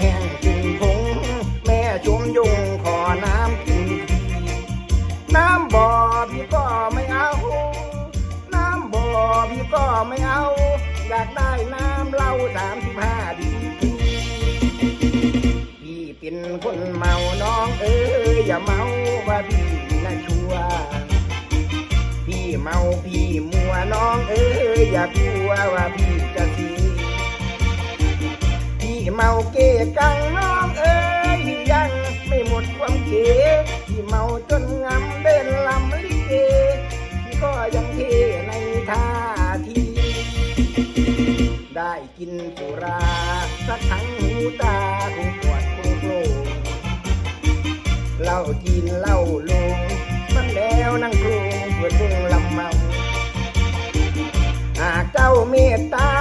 แห้งกินผงแม่ชุมยุงขอน้ำกิน น้ำบ่อพี่ก็ไม่เอา น้ำบ่อพี่ก็ไม่เอา อยากได้น้ำเหล้าสามสิบห้าดีพี่เป็นคนเมาน้องเอ้ยอย่าเมาว่าพี่น่ะชัวพี่เมาพี่มัวน้องเอ้ยอย่ากลัวว่าพี่จะเสีย เมาเกกังน้องเอ้ยยังไม่หมดความเก๋พี่เมาจนงำเดินลำลิเกพี่ก็ยังเทในท่าที ได้กินสุราสักครั้งหูตาคงปวดคงโกรเหล้าจีนเหล้าลงมันแล้วนั่งครูเปิดวงลำเมา หากเจ้าเมตตา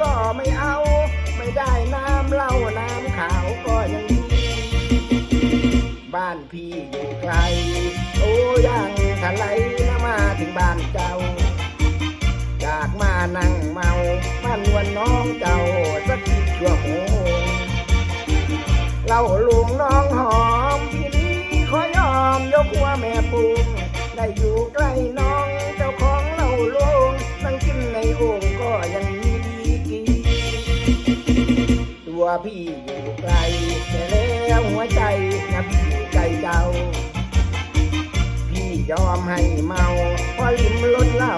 ก็ไม่เอา ไม่ได้น้ำเหล้าน้ำขาวก็ยังดีบ้านพี่อยู่ไกลโอ้ยังทะไลนะมาถึงบ้านเจ้าอยากมานั่งเมามันวันน้องเจ้าสักทีชั่วโมงเล่าลวงน้องหอมพี่นี้ขอยอมยกหัวแม่ปูมได้อยู่ใกล้น้องเจ้าของเล่าลวงนั่งกินในโอ่งก็ยังมี พี่อยู่ไกลแต่แล้วหัวใจนะพี่อยู่ใจเจ้า พี่ยอมให้เมาเพราะลิ้มรสเหล้า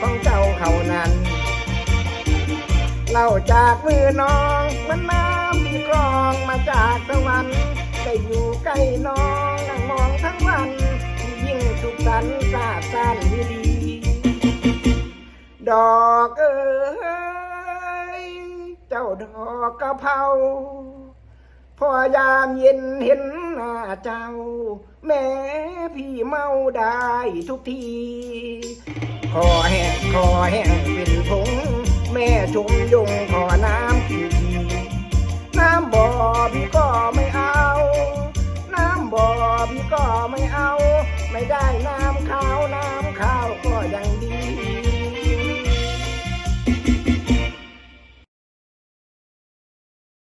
ของเจ้าเขานั้นเหล่าจากมือน้องมันน้ำที่กรองมาจากสวรรค์ได้อยู่ใกล้น้องนั่งมองทั้งวันยิ่งสุขสันต์ซาบซ่านดีดีดอกเอ้ย เจ้าดอกกะเพราพอยามเย็นเห็นหน้าเจ้า แม่พี่เมาได้ทุกทีคอแห้งคอแห้งเป็นผงแม่ชมยงขอน้ำกินทีน้ำบ่อพี่ก็ไม่เอา น้ำบ่อพี่ก็ไม่เอา ไม่ได้น้ำ